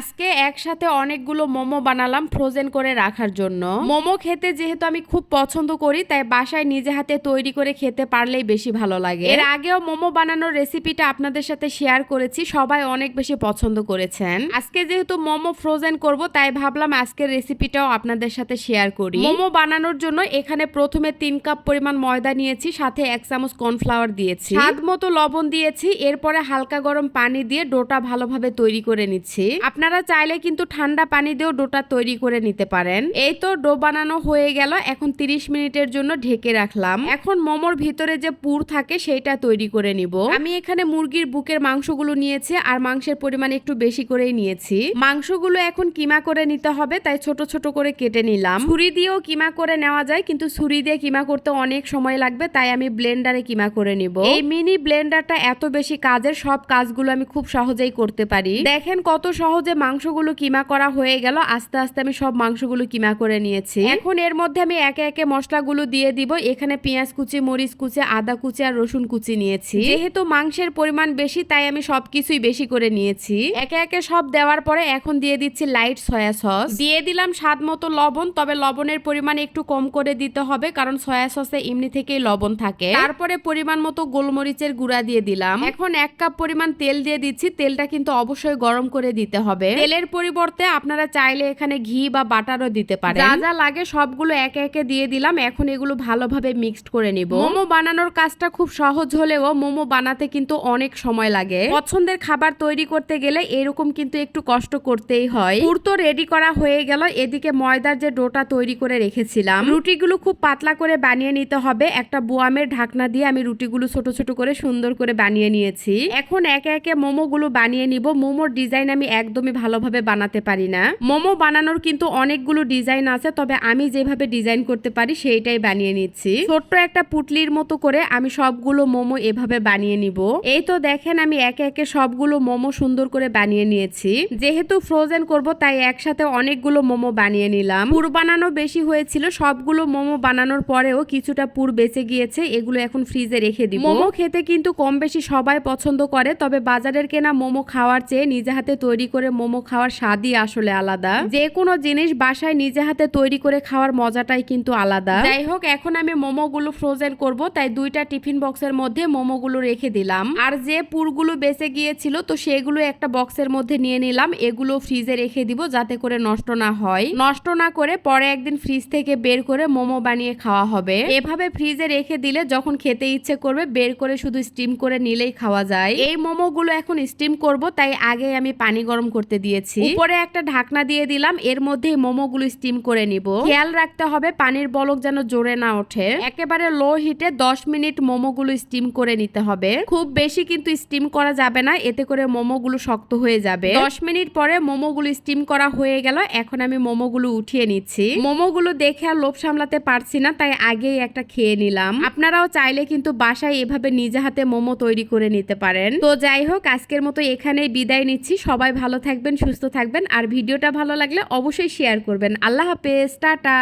আজকে একসাথে অনেকগুলো মোমো বানালাম ফ্রোজেন করে রাখার জন্য। মোমো খেতে যেহেতু আমি খুব পছন্দ করি, তাই বাসায় নিজে হাতে তৈরি করে খেতে পারলেই বেশি ভালো লাগে। এর আগেও মোমো বানানোর রেসিপিটা আপনাদের সাথে শেয়ার করেছি, সবাই অনেক বেশি পছন্দ করেছেন। আজকে যেহেতু মোমো ফ্রোজেন করব, তাই ভাবলাম আজকের রেসিপিটাও আপনাদের সাথে শেয়ার করি। মোমো বানানোর জন্য এখানে প্রথমে তিন কাপ পরিমাণ ময়দা নিয়েছি, সাথে এক চামচ কর্নফ্লাওয়ার দিয়েছি। স্বাদ মতো লবণ দিয়েছি, এরপরে হালকা গরম পানি দিয়ে ডোটা ভালোভাবে তৈরি করে নিচ্ছি। আপনারা চাইলে কিন্তু ঠান্ডা পানি দিয়েও ডোটা তৈরি করে নিতে পারেন। এই তো ডো বানানো হয়ে গেল, এখন 30 মিনিটের জন্য ঢেকে রাখলাম। এখন মোমোর ভিতরে যে পুর থাকে সেইটা তৈরি করে নিব। আমি এখানে মুরগির বুকের মাংসগুলো নিয়েছি আর মাংসের পরিমাণ একটু বেশি করেই নিয়েছি। মাংসগুলো এখন কিমা করে নিতে হবে, তাই ছোট ছোট করে কেটে নিলাম। ছুরি দিয়েও কিমা করে নেওয়া যায়, কিন্তু ছুরি দিয়ে কিমা করতে অনেক সময় লাগবে, তাই আমি ব্লেন্ডারে কিমা করে নিব। এই মিনি ব্লেন্ডারটা এত বেশি কাজের, সব কাজগুলো আমি খুব সহজেই করতে পারি। দেখেন কত সহজে মাংসগুলো কিমা করা হয়ে গেল, আস্তে আস্তে আমি সব মাংসগুলো কিমা করে নিয়েছি। এখন এর মধ্যে আমি একে একে মশলাগুলো দিয়ে দিব, এখানে পেঁয়াজ কুচি, মরিচ কুচি, আদা কুচি আর রসুন কুচি নিয়েছি। যেহেতু মাংসের পরিমাণ বেশি, তাই আমি সবকিছুই বেশি করে নিয়েছি। একে একে সব দেওয়ার পরে এখন দিয়ে দিচ্ছি লাইট সয়া সস। দিয়ে দিলাম স্বাদ মতো লবণ, তবে লবণের পরিমাণ একটু কম করে দিতে হবে, কারণ সয়া সসে এমনি থেকেই লবণ থাকে। তারপরে পরিমাণ মতো গোলমরিচের গুঁড়া দিয়ে দিলাম। এখন এক কাপ পরিমাণ তেল দিয়ে দিচ্ছি, তেলটা কিন্তু অবশ্যই গরম করে দিতে হবে। তেলের পরিবর্তে আপনারা চাইলে এখানে ঘি বা বাটারও দিতে পারেন। যা যা লাগে সবগুলো একে একে দিয়ে দিলাম। এখন এগুলো ভালোভাবে মিক্সড করে নিব। মোমো বানানোর কাজটা খুব সহজ হলেও মোমো বানাতে কিন্তু অনেক সময় লাগে। পছন্দের খাবার তৈরি করতে গেলে এরকম কিন্তু একটু কষ্ট করতেই হয়। পুর তো রেডি করা হয়ে গেল। এদিকে ময়দার যে ডোটা তৈরি করে রেখেছিলাম রুটিগুলো খুব পাতলা করে বানিয়ে নিতে হবে। একটা বোয়ামের ঢাকনা দিয়ে আমি রুটিগুলো ছোট ছোট করে সুন্দর করে বানিয়ে নিয়েছি। এখন একে একে মোমোগুলো বানিয়ে নিব। মোমোর ডিজাইন আমি একদমই ভালোভাবে বানাতে পারি না। মোমো বানানোর কিন্তু অনেকগুলো ডিজাইন আছে, তবে আমি যেভাবে ডিজাইন করতে পারি সেইটাই বানিয়ে নিচ্ছি। ছোট্ট একটা পুটলির মতো করে আমি সবগুলো মোমো এভাবে বানিয়ে নিব। এই তো দেখেন আমি একে একে সবগুলো মোমো সুন্দর করে বানিয়ে নিয়েছি। যেহেতু ফ্রোজেন করব, তাই একসাথে অনেকগুলো মোমো বানিয়ে নিলাম। পুর বানানো বেশি হয়েছিল, সবগুলো মোমো বানানোর পরেও কিছুটা পুর বেঁচে গিয়েছে, এগুলো এখন ফ্রিজে রেখে দিব। মোমো খেতে কিন্তু কম বেশি সবাই পছন্দ করে, তবে বাজারের কেনা মোমো খাওয়ার চেয়ে নিজে হাতে তৈরি করে মোমো খাওয়ার স্বাদই আসলে আলাদা। যে কোনো জিনিস বাসায় নিজে হাতে তৈরি করে খাওয়ার মজাটাই কিন্তু আলাদা। যাই হোক, এখন আমি মোমোগুলো ফ্রোজেন করব, তাই দুইটা টিফিন বক্সের মধ্যে মোমোগুলো রেখে দিলাম। আর যে পুরগুলো বেঁচে গিয়েছিল, তো সেগুলো একটা বক্সের মধ্যে নিয়ে নিলাম। এগুলো ফ্রিজে রেখে দিব যাতে করে নষ্ট না হয়। নষ্ট না করে পরে একদিন ফ্রিজ থেকে বের করে মোমো বানিয়ে খাওয়া হবে। এভাবে ফ্রিজে রেখে দিলে যখন খেতে ইচ্ছে করবে, বের করে শুধু স্টিম করে নিলেই খাওয়া যায়। এই মোমোগুলো এখন স্টিম করব, তাই আগে আমি পানি গরম করতে দিয়েছি। উপরে একটা ঢাকনা দিয়ে দিলাম, এর মধ্যেই মোমোগুলো স্টিম করে নিব। খেয়াল রাখতে হবে, পানির বলক যেন জোরে না ওঠে। একেবারে লো হিটে 10 মিনিট মোমোগুলো স্টিম করে নিতে হবে। খুব বেশি কিন্তু স্টিম করা যাবে না, এতে করে মোমোগুলো শক্ত হয়ে যাবে। 10 মিনিট পরে মোমোগুলো স্টিম করা হয়ে গেল, এখন আমি মোমোগুলো উঠিয়ে নিচ্ছি। মোমোগুলো দেখে আর লোভ সামলাতে পারছি না, তাই আগেই একটা খেয়ে নিলাম। আপনারাও চাইলে কিন্তু বাসায় এভাবে নিজে হাতে মোমো তৈরি করে নিতে পারেন। তো যাই হোক, আজকের মতো এখানেই বিদায় নিচ্ছি। সবাই ভালো থাকবেন সুস্থ থাকবেন। আর ভিডিওটা ভালো লাগলে অবশ্যই শেয়ার করবেন। আল্লাহ হাফেজ টাটা।